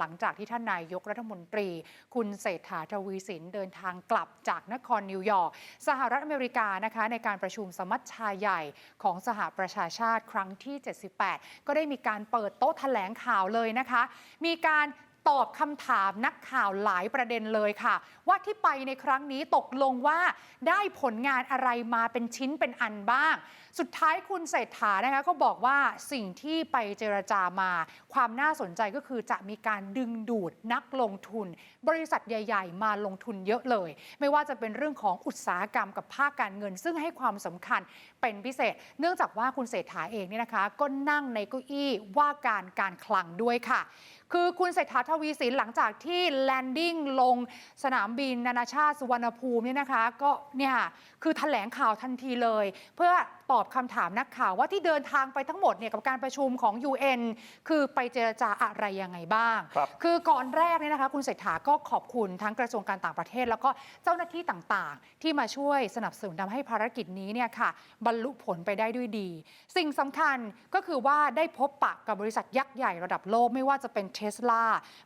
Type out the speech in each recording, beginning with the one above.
หลังจากที่ท่านนายกรัฐมนตรี คุณเศรษฐาทวีสินเดินทางกลับจากนครนิวยอร์กสหรัฐอเมริกานะคะในการประชุมสมัชชาใหญ่ของสหประชาชาติครั้งที่ 78 ก็ได้มีการเปิดโต๊ะแถลงข่าวเลยนะคะ มีการ ตอบคำถามนักข่าวหลายประเด็นเลยค่ะ ว่าที่ไปในครั้งนี้ตกลงว่าได้ผลงานอะไรมาเป็นชิ้นเป็นอันบ้าง สุดท้ายคุณเศรษฐานะคะก็บอกว่าสิ่งที่ไปเจรจามา ความน่าสนใจก็คือจะมีการดึงดูดนักลงทุน บริษัทใหญ่ ๆ มาลงทุนเยอะเลย ไม่ว่าจะเป็นเรื่องของอุตสาหกรรมกับภาคการเงิน ซึ่งให้ความสำคัญเป็นพิเศษ เนื่องจากว่าคุณเศรษฐาเองเนี่ยนะคะ ก็นั่งในเก้าอี้ว่าการการคลังด้วยค่ะ คือคุณเศรษฐาทวีสินหลังจากที่แลนดิ้งลงสนามบินนานาชาติสุวรรณภูมิเนี่ยนะคะ ก็เนี่ยคือแถลงข่าวทันทีเลย เพื่อ ตอบคำถามนักข่าวว่าที่เดินทางไปทั้งหมดเนี่ยกับการประชุมของ UN คือไปเจรจาอะไรยังไงบ้างครับคือก่อนแรกเนี่ยนะคะคุณเศรษฐาก็ขอบคุณทั้งกระทรวงการต่างประเทศ แล้วก็เจ้าหน้าที่ต่างๆ ที่มาช่วยสนับสนุนทำให้ภารกิจนี้เนี่ยค่ะบรรลุผลไปได้ด้วยดี สิ่งสำคัญก็คือว่าได้พบปะกับบริษัทยักษ์ใหญ่ระดับโลกไม่ว่าจะเป็น Tesla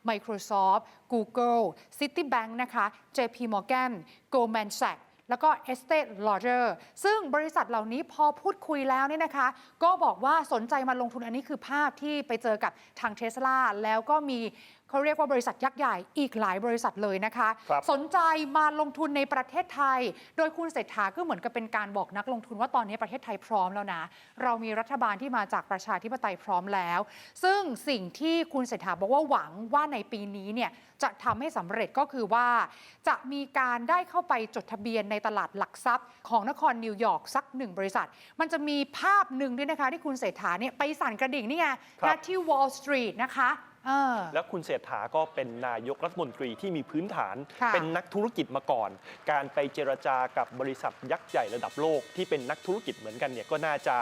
Microsoft Google Citibank นะคะ JP Morgan Goldman Sachs แล้วก็ Estate Lodger ซึ่งบริษัทเหล่านี้พอพูดคุยแล้วเนี่ยนะคะ ก็บอกว่าสนใจมาลงทุนอันนี้คือภาพที่ไปเจอกับทางเท s l a แล้วก็มี เขาเรียกว่าบริษัทยักษ์ใหญ่อีกหลายบริษัทเลยนะคะครับสนใจมาลงทุนในประเทศไทย โดยคุณเศรษฐาก็เหมือนกับเป็นการบอกนักลงทุนว่าตอนนี้ประเทศไทยพร้อมแล้วนะ เรามีรัฐบาลที่มาจากประชาธิปไตยพร้อมแล้ว ซึ่งสิ่งที่คุณเศรษฐาบอกว่าหวังว่าในปีนี้เนี่ยจะทำให้สำเร็จก็คือว่า จะมีการได้เข้าไปจดทะเบียนในตลาดหลักทรัพย์ ของนครนิวยอร์กสักหนึ่งบริษัท มันจะมีภาพหนึ่งด้วยนะคะที่คุณเศรษฐาเนี่ยไปสั่นกระดิ่งนี่ไงครับนะที่ Wall Street นะคะ เออ แล้วคุณเศรษฐาก็เป็นนายกรัฐมนตรีที่มีพื้นฐาน ค่ะ เป็นนักธุรกิจมาก่อน การไปเจรจากับบริษัทยักษ์ใหญ่ระดับโลกที่เป็นนักธุรกิจเหมือนกันเนี่ยก็น่าจะ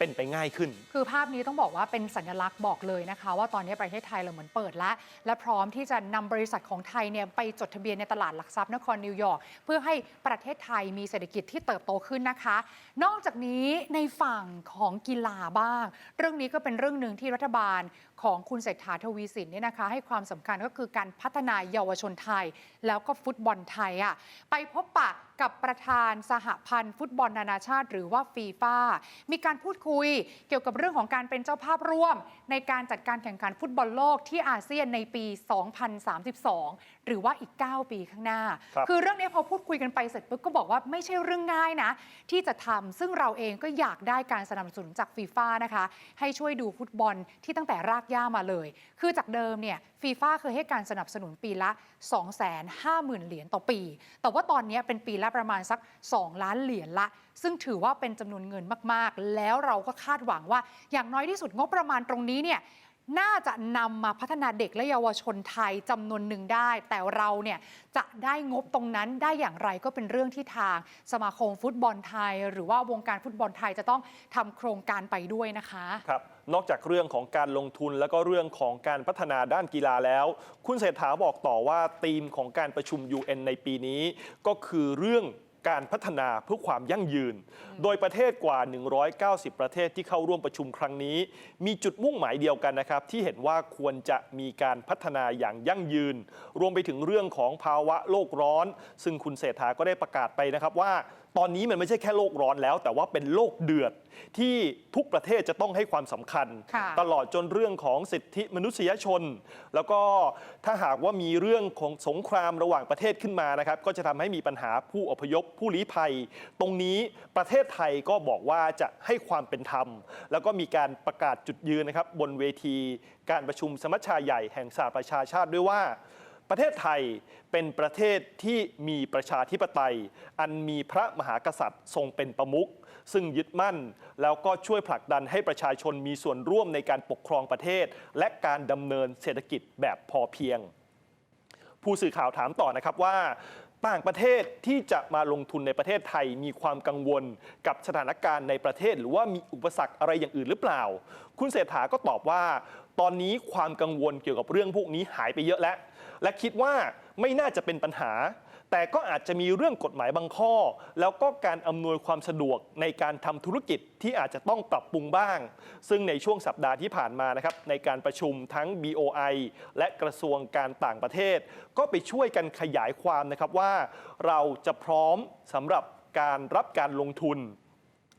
เป็นไปง่ายขึ้น คือภาพนี้ต้องบอกว่าเป็นสัญลักษณ์บอกเลยนะคะ ว่าตอนนี้ประเทศไทยเราเหมือนเปิดแล้ว และพร้อมที่จะนำบริษัทของไทยเนี่ยไปจดทะเบียนในตลาดหลักทรัพย์นครนิวยอร์กเพื่อให้ประเทศไทยมีเศรษฐกิจที่เติบโตขึ้นนะคะ นอกจากนี้ในฝั่งของกีฬาบ้าง เรื่องนี้ก็เป็นเรื่องหนึ่งที่รัฐบาลของคุณเศรษฐาทวีสินเนี่ยนะคะ ให้ความสำคัญก็คือการพัฒนาเยาวชนไทย แล้วก็ฟุตบอลไทยอะไปพบปะ กับประธานสหพันธ์ฟุตบอลนานาชาติ หรือว่าฟีฟ่ามีการพูดคุยเกี่ยวกับเรื่องของการเป็นเจ้าภาพร่วม ในการจัดการแข่งขันฟุตบอลโลกที่อาเซียนในปี 2032 หรือว่าอีก 9 ปีข้างหน้าครับคือเรื่องนี้พอพูดคุยกันไปเสร็จปุ๊บก็บอกว่าไม่ใช่เรื่องง่ายนะ ที่จะทำซึ่งเราเองก็อยากได้การสนับสนุนจากฟีฟ่านะคะ ให้ช่วยดูฟุตบอลที่ตั้งแต่รากหญ้ามาเลย คือจากเดิมเนี่ย ฟีฟ่าเคยให้การสนับสนุนปีละ 250,000 เหรียญต่อปี แต่ว่าตอนนี้เป็นปีละประมาณสัก 2 ล้านเหรียญละ ซึ่งถือว่าเป็นจำนวนเงินมากๆ แล้วเราก็คาดหวังว่าอย่างน้อยที่สุดงบประมาณตรงนี้เนี่ย น่าจะนำมาพัฒนาเด็กและเยาวชนไทยจำนวนหนึ่งได้ แต่เราเนี่ยจะได้งบตรงนั้นได้อย่างไรก็เป็นเรื่องที่ทางสมาคมฟุตบอลไทย หรือว่าวงการฟุตบอลไทยจะต้องทำโครงการไปด้วยนะคะครับนอกจากเรื่องของการลงทุนแล้วก็เรื่องของการพัฒนาด้านกีฬาแล้ว คุณเศรษฐาบอกต่อว่าธีมของการประชุม UN ในปีนี้ ก็คือเรื่อง การพัฒนาเพื่อความยั่งยืน โดยประเทศกว่า 190 ประเทศที่เข้าร่วมประชุมครั้งนี้ มีจุดมุ่งหมายเดียวกันนะครับ ที่เห็นว่าควรจะมีการพัฒนาอย่างยั่งยืน รวมไปถึงเรื่องของภาวะโลกร้อน ซึ่งคุณเศรษฐาก็ได้ประกาศไปนะครับว่า ตอนนี้มันไม่ใช่แค่โลกร้อนแล้ว แต่ว่าเป็นโลกเดือดที่ทุกประเทศจะต้องให้ความสำคัญค่ะตลอดจนเรื่องของสิทธิมนุษยชน แล้วก็ถ้าหากว่ามีเรื่องของสงครามระหว่างประเทศขึ้นมานะครับ ก็จะทำให้มีปัญหาผู้อพยพผู้ลี้ภัย ตรงนี้ประเทศไทยก็บอกว่าจะให้ความเป็นธรรม แล้วก็มีการประกาศจุดยืนนะครับบนเวที การประชุมสมัชชาใหญ่แห่งสหประชาชาติด้วยว่า ประเทศไทยเป็นประเทศที่มีประชาธิปไตย อันมีพระมหากษัตริย์ทรงเป็นประมุขซึ่งยึดมั่น แล้วก็ช่วยผลักดันให้ประชาชนมีส่วนร่วมในการปกครองประเทศ และการดำเนินเศรษฐกิจแบบพอเพียง ผู้สื่อข่าวถามต่อนะครับว่าต่างประเทศที่จะมาลงทุนในประเทศไทยมีความกังวลกับสถานการณ์ในประเทศ หรือว่ามีอุปสรรคอะไรอย่างอื่นหรือเปล่า คุณเศรษฐาก็ตอบว่า ตอนนี้ความกังวลเกี่ยวกับเรื่องพวกนี้หายไปเยอะแล้ว และคิดว่าไม่น่าจะเป็นปัญหา แต่ก็อาจจะมีเรื่องกฎหมายบางข้อ แล้วก็การอำนวยความสะดวกในการทำธุรกิจที่อาจจะต้องปรับปรุงบ้าง ซึ่งในช่วงสัปดาห์ที่ผ่านมานะครับในการประชุมทั้ง BOI และกระทรวงการต่างประเทศ ก็ไปช่วยกันขยายความนะครับว่า เราจะพร้อมสำหรับการรับการลงทุน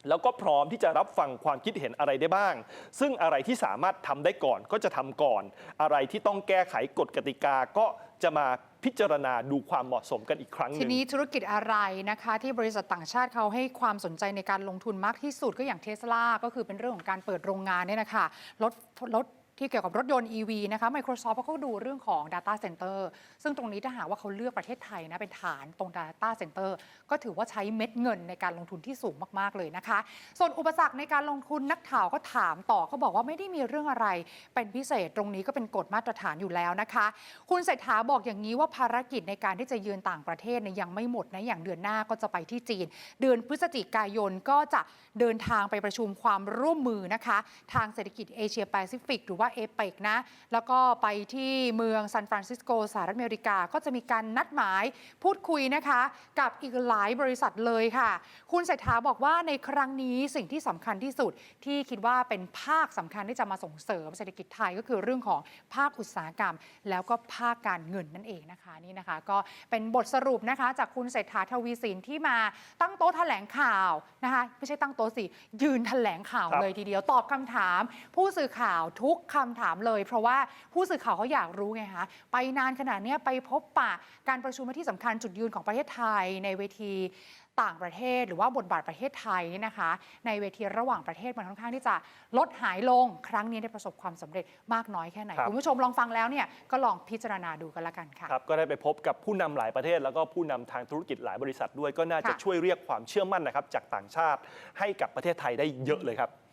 แล้วก็พร้อมที่จะรับฟังความคิดเห็นอะไรได้บ้าง ซึ่งอะไรที่สามารถทำได้ก่อนก็จะทำก่อน อะไรที่ต้องแก้ไขกฎกติกาก็จะมาพิจารณาดูความเหมาะสมกันอีกครั้งหทีนึ่งนี้ธุรกิจอะไรนะคะ ที่บริษัทต่างชาติเขาให้ความสนใจในการลงทุนมากที่สุดก็อย่างเทสลาก็คือเป็นเรื่องของการเปิดโรงงานเนี่ยนะคะรถรถ ที่เกี่ยวกับรถยนต์ EV นะคะ Microsoft เขาก็ดูเรื่องของ Data Center ซึ่งตรงนี้ถ้าหากว่าเขาเลือกประเทศไทยนะเป็นฐานตรง Data Center ก็ถือว่าใช้เม็ดเงินในการลงทุนที่สูงมากๆเลยนะคะ ส่วนอุปสรรคในการลงทุนนักข่าวก็ถามต่อเขาบอกว่าไม่ได้มีเรื่องอะไร เป็นพิเศษตรงนี้ก็เป็นกฎมาตรฐานอยู่แล้วนะคะ คุณเศรษฐาบอกอย่างนี้ว่าภารกิจในการที่จะเยือนต่างประเทศเนี่ยยังไม่หมดนะอย่างเดือนหน้าก็จะไปที่จีน เดือนพฤศจิกายนก็จะเดินทางไปประชุมความร่วมมือนะคะ ทางเศรษฐกิจเอเชียแปซิฟิกหรือว่าเอเปกนะ แล้วก็ไปที่เมืองซานฟรานซิสโกสหรัฐอเมริกาก็จะมีการนัดหมายพูดคุยนะคะ กับอีกหลายบริษัทเลยค่ะ คุณเศรษฐาบอกว่าในครั้งนี้สิ่งที่สำคัญที่สุด ที่คิดว่าเป็นภาคสำคัญที่จะมาส่งเสริมเศรษฐกิจไทยก็คือเรื่องของภาคอุตสาหกรรม แล้วก็ภาคการเงินนั่นเองนะคะนี่นะคะ ก็เป็นบทสรุปนะคะ จากคุณเศรษฐาทวีสินที่มาตั้งโต๊ะแถลงข่าวนะคะ ไม่ใช่ตั้งโต๊ะสิยืนแถลงข่าวเลยทีเดียวตอบคำถาม ผู้สื่อข่าวทุกคำถามเลย เพราะว่าผู้สื่อข่าวเขาอยากรู้ไงคะไปนานขนาดเนี้ยไปพบปะการประชุมที่สำคัญจุดยืนของประเทศไทยในเวทีต่างประเทศหรือว่าบทบาทประเทศไทยนี่นะคะ ในเวทีระหว่างประเทศมันค่อนข้างที่จะลดหายลงครั้งนี้ได้ประสบความสำเร็จมากน้อยแค่ไหนครับคุณผู้ชมลองฟังแล้วเนี่ยก็ลองพิจารณาดูกันละกันค่ะครับก็ได้ไปพบกับผู้นำหลายประเทศ แล้วก็ผู้นำทางธุรกิจหลายบริษัทด้วยก็น่าจะค่ะช่วยเรียกความเชื่อมั่นนะครับจากต่างชาติให้กับประเทศไทยได้เยอะเลยครับ